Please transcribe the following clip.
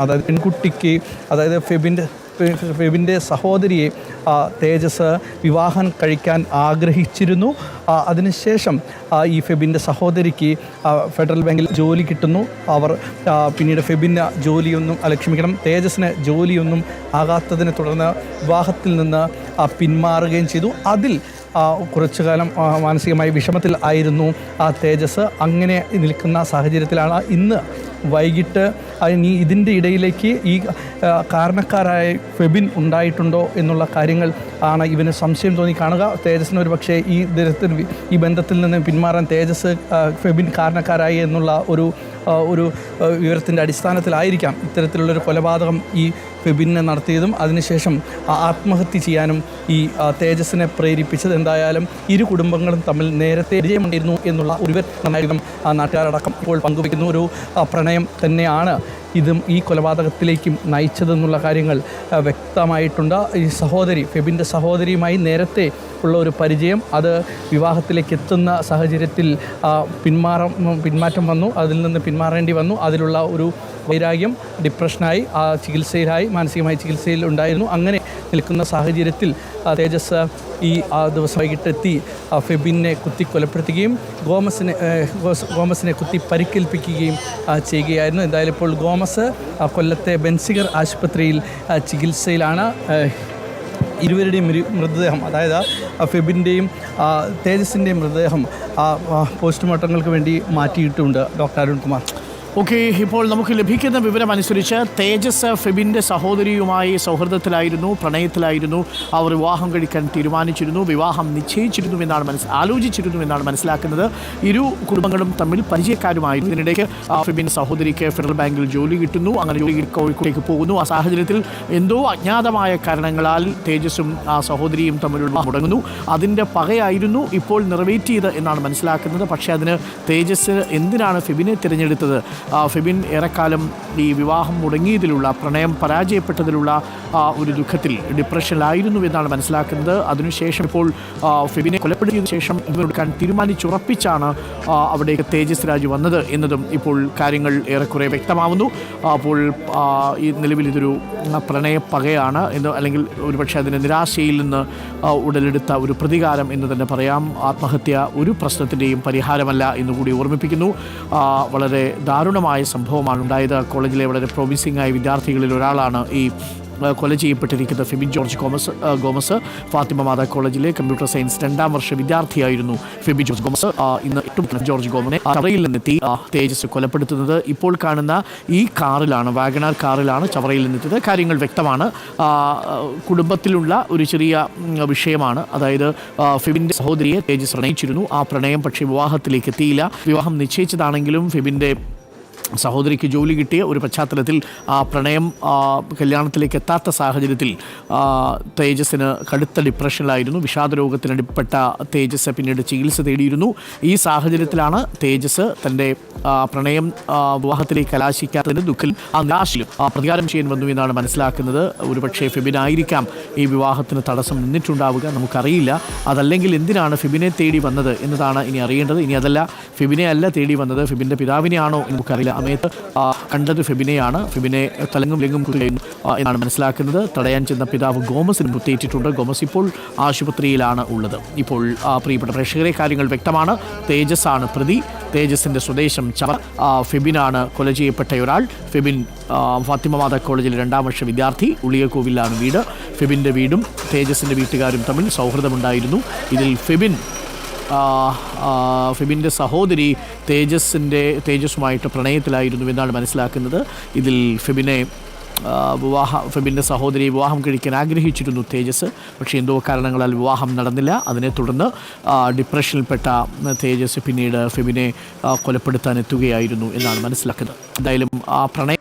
അതായത് പെൺകുട്ടിക്ക് അതായത് ഫെബിന്റെ ഫെബിന്റെ സഹോദരിയെ തേജസ് വിവാഹം കഴിക്കാൻ ആഗ്രഹിച്ചിരുന്നു. അതിനുശേഷം ഈ ഫെബിന്റെ സഹോദരിക്ക് ഫെഡറൽ ബാങ്കിൽ ജോലി കിട്ടുന്നു. അവർ പിന്നീട് ഫെബിന് ജോലിയൊന്നും ക്ഷമിക്കണം തേജസ്സിന് ജോലിയൊന്നും ആകാത്തതിനെ തുടർന്ന് വിവാഹത്തിൽ നിന്ന് പിന്മാറുകയും ചെയ്തു. അതിൽ കുറച്ചു കാലം മാനസികമായി വിഷമത്തിൽ ആയിരുന്നു ആ തേജസ്. അങ്ങനെ നിൽക്കുന്ന സാഹചര്യത്തിലാണ് ഇന്ന് വൈകിട്ട് ഇനി ഇതിന്റെ ഇടയിലേക്ക് ഈ കാരണക്കാരായ ഫെബിൻ ഉണ്ടായിട്ടുണ്ടോ എന്നുള്ള കാര്യങ്ങൾ ആണ് ഇവന് സംശയം തോന്നി കാണുക. തേജസ്സിന് ഒരു പക്ഷേ ഈ ദിനത്തിൽ ഈ ബന്ധത്തിൽ നിന്ന് പിന്മാറാൻ തേജസ് ഫെബിൻ കാരണക്കാരായി എന്നുള്ള ഒരു ഒരു വിവരത്തിന്റെ അടിസ്ഥാനത്തിലായിരിക്കാം ഇത്തരത്തിലുള്ളൊരു കൊലപാതകം ഈ ഫെബിനെ നടത്തിയതും. അതിനുശേഷം ആത്മഹത്യ ചെയ്യാനും ഈ തേജസ്സിനെ പ്രേരിപ്പിച്ചത് എന്തായാലും ഇരു കുടുംബങ്ങളും തമ്മിൽ നേരത്തെ പരിചയമുണ്ടായിരുന്നു എന്നുള്ള ഒരു ആ നാട്ടുകാരടക്കം ഇപ്പോൾ പങ്കുവയ്ക്കുന്ന ഒരു പ്രണയം തന്നെയാണ്. ഇതും ഈ കൊലപാതകത്തിലേക്കും നയിച്ചതെന്നുള്ള കാര്യങ്ങൾ വ്യക്തമായിട്ടുണ്ട്. ഈ സഹോദരി ഫെബിന്റെ സഹോദരിയുമായി നേരത്തെ ഉള്ള ഒരു പരിചയം. അത് വിവാഹത്തിലേക്ക് എത്തുന്ന സാഹചര്യത്തിൽ പിന്മാറം പിന്മാറ്റം വന്നു. അതിൽ നിന്ന് പിന്മാറേണ്ടി വന്നു. അതിലുള്ള ഒരു വൈരാഗ്യം ഡിപ്രഷനായി ആ ചികിത്സയിലായി മാനസികമായി ചികിത്സയിൽ ഉണ്ടായിരുന്നു. അങ്ങനെ നിൽക്കുന്ന സാഹചര്യത്തിൽ തേജസ് ഈ ആ ദിവസം വൈകിട്ടെത്തി ഫെബിനെ കുത്തി കൊലപ്പെടുത്തുകയും ഗോമസിനെ ഗോമസിനെ കുത്തി പരിക്കേൽപ്പിക്കുകയും ചെയ്യുകയായിരുന്നു. എന്തായാലും ഇപ്പോൾ ഗോമസ് ആ, കൊല്ലത്തെ ബെൻസിഗർ ആശുപത്രിയിൽ ചികിത്സയിലാണ് ഇരുവരുടെയും മൃതദേഹം അതായത് ഫെബിന്റെയും തേജസിന്റെയും മൃതദേഹം പോസ്റ്റ്മോർട്ടങ്ങൾക്ക് വേണ്ടി മാറ്റിയിട്ടുണ്ട് ഡോക്ടർ അരുൺകുമാർ. ഓക്കെ ഇപ്പോൾ നമുക്ക് ലഭിക്കുന്ന വിവരം അനുസരിച്ച് തേജസ് ഫെബിന്റെ സഹോദരിയുമായി സൗഹൃദത്തിലായിരുന്നു പ്രണയത്തിലായിരുന്നു. അവർ വിവാഹം കഴിക്കാൻ തീരുമാനിച്ചിരുന്നു വിവാഹം നിശ്ചയിച്ചിരുന്നു എന്നാണ് മനസ്സ് ആലോചിച്ചിരുന്നു എന്നാണ് മനസ്സിലാക്കുന്നത്. ഇരു കുടുംബങ്ങളും തമ്മിൽ പരിചയക്കാരുമായിരുന്നു. ഇതിനിടയ്ക്ക് ആ ഫെബിൻ സഹോദരിക്ക് ഫെഡറൽ ബാങ്കിൽ ജോലി കിട്ടുന്നു അങ്ങനെ ജോലി കോഴിക്കോട്ടേക്ക് പോകുന്നു. ആ സാഹചര്യത്തിൽ എന്തോ അജ്ഞാതമായ കാരണങ്ങളാൽ തേജസും ആ സഹോദരിയും തമ്മിലുള്ള മുടങ്ങുന്നു. അതിന്റെ പകയായിരുന്നു ഇപ്പോൾ നിറവേറ്റിയത് എന്നാണ് മനസ്സിലാക്കുന്നത്. പക്ഷേ അതിന് തേജസ് എന്തിനാണ് ഫെബിനെ തിരഞ്ഞെടുത്തത്? ഫെബിൻ ഏറെക്കാലം ഈ വിവാഹം മുടങ്ങിയതിലുള്ള പ്രണയം പരാജയപ്പെട്ടതിലുള്ള ഒരു ദുഃഖത്തിൽ ഡിപ്രഷനിലായിരുന്നു എന്നാണ് മനസ്സിലാക്കുന്നത്. അതിനുശേഷം ഇപ്പോൾ ഫെബിനെ കൊലപ്പെടുത്തിയതിനു ശേഷം ഇവരെടുക്കാൻ തീരുമാനിച്ചുറപ്പിച്ചാണ് അവിടേക്ക് തേജസ് രാജ് വന്നത് എന്നതും ഇപ്പോൾ കാര്യങ്ങൾ ഏറെക്കുറെ വ്യക്തമാവുന്നു. അപ്പോൾ ഈ നിലവിൽ ഇതൊരു പ്രണയ പകയാണ് എന്ന് അല്ലെങ്കിൽ ഒരുപക്ഷെ അതിന്റെ നിരാശയിൽ നിന്ന് ഉടലെടുത്ത ഒരു പ്രതികാരം എന്ന് തന്നെ പറയാം. ആത്മഹത്യ ഒരു പ്രശ്നത്തിന്റെയും പരിഹാരമല്ല എന്നുകൂടി ഓർമ്മിപ്പിക്കുന്നു. വളരെ വളരെ ദാരുണമായ സംഭവമാണ് ഉണ്ടായത് കോളേജിലെ വളരെ പ്രോമിസിംഗ് ആയ വിദ്യാർത്ഥികളിൽ ഒരാളാണ് ഈ കൊല ചെയ്യപ്പെട്ടിരിക്കുന്ന Febin George Gomez Gomez Fatima Mata കോളേജിലെ കമ്പ്യൂട്ടർ സയൻസ് രണ്ടാം വർഷ വിദ്യാർത്ഥിയായിരുന്നു ഫെബിൻ ജോർജ് ഗോമസ്. ഇന്ന് എട്ടും ജോർജ് ഗോമനെ ചവറയിൽ നിന്നെത്തി തേജസ് കൊലപ്പെടുത്തുന്നത് ഇപ്പോൾ കാണുന്ന ഈ കാറിലാണ് വാഗണാർ കാറിലാണ് ചവറയിൽ നിന്നെത്തിയത്. കാര്യങ്ങൾ വ്യക്തമാണ്. കുടുംബത്തിലുള്ള ഒരു ചെറിയ വിഷയമാണ്. അതായത് ഫെബിന്റെ സഹോദരിയെ തേജസ് പ്രണയിച്ചിരുന്നു. ആ പ്രണയം പക്ഷേ വിവാഹത്തിലേക്ക് എത്തിയില്ല. വിവാഹം നിശ്ചയിച്ചതാണെങ്കിലും ഫെബിന്റെ സഹോദരിക്ക് ജോലി കിട്ടിയ ഒരു പശ്ചാത്തലത്തിൽ ആ പ്രണയം കല്യാണത്തിലേക്ക് എത്താത്ത സാഹചര്യത്തിൽ തേജസ്സിന് കടുത്ത ഡിപ്രഷനിലായിരുന്നു. വിഷാദ രോഗത്തിനടിപ്പെട്ട തേജസ് പിന്നീട് ചികിത്സ തേടിയിരുന്നു. ഈ സാഹചര്യത്തിലാണ് തേജസ് തന്റെ പ്രണയം വിവാഹത്തിലേക്ക് കലാശിക്കാത്തതിന്റെ ദുഃഖിൽ ആ നിരാശയും ആ, പ്രതികാരം ചെയ്യാൻ വന്നു എന്നാണ് മനസ്സിലാക്കുന്നത്. ഒരുപക്ഷെ ഫെബിനായിരിക്കാം ഈ വിവാഹത്തിന് തടസ്സം നിന്നിട്ടുണ്ടാവുക. നമുക്കറിയില്ല. അതല്ലെങ്കിൽ എന്തിനാണ് ഫിബിനെ തേടി വന്നത് എന്നതാണ് ഇനി അറിയേണ്ടത്. ഇനി അതല്ല ഫിബിനെ അല്ല തേടി വന്നത്. ഫിബിന്റെ പിതാവിനെയാണോ? നമുക്കറിയില്ല. അമയത്ത് ആ, കണ്ടത് ഫെബിനെയാണ്. ഫെബിനെ തലങ്ങും ലിങ്ങും കുത്തുകയും എന്നാണ് മനസ്സിലാക്കുന്നത്. തടയാൻ ചെന്ന പിതാവ് ഗോമസിന് കുത്തിയേറ്റിട്ടുണ്ട് ഗോമസ് ഇപ്പോൾ ആശുപത്രിയിലാണ് ഉള്ളത്. ഇപ്പോൾ പ്രിയപ്പെട്ട പ്രേക്ഷകരെ കാര്യങ്ങൾ വ്യക്തമാണ്. തേജസ് ആണ് പ്രതി. തേജസിന്റെ സ്വദേശം ചവർ ഫെബിനാണ് കൊല ചെയ്യപ്പെട്ട ഒരാൾ. ഫെബിൻ ഫാത്തിമ മാതാ കോളേജിലെ രണ്ടാം വർഷ വിദ്യാർത്ഥി. ഉളിയക്കോവിലാണ് വീട്. ഫെബിന്റെ വീടും തേജസിന്റെ വീട്ടുകാരും തമ്മിൽ സൗഹൃദമുണ്ടായിരുന്നു. ഇതിൽ ഫെബിൻ ഫെബിന്റെ സഹോദരി തേജസിന്റെ തേജസ്സുമായിട്ട് പ്രണയത്തിലായിരുന്നു എന്നാണ് മനസ്സിലാക്കുന്നത്. ഇതിൽ ഫെബിനെ വിവാഹ ഫെബിന്റെ സഹോദരി വിവാഹം കഴിക്കാൻ ആഗ്രഹിച്ചിരുന്നു തേജസ് പക്ഷേ എന്തോ കാരണങ്ങളാൽ വിവാഹം നടന്നില്ല. അതിനെ തുടർന്ന് ഡിപ്രഷനിൽപ്പെട്ട തേജസ് പിന്നീട് ഫെബിനെ കൊലപ്പെടുത്താൻ എത്തുകയായിരുന്നു എന്നാണ് മനസ്സിലാക്കുന്നത്. എന്തായാലും ആ പ്രണയ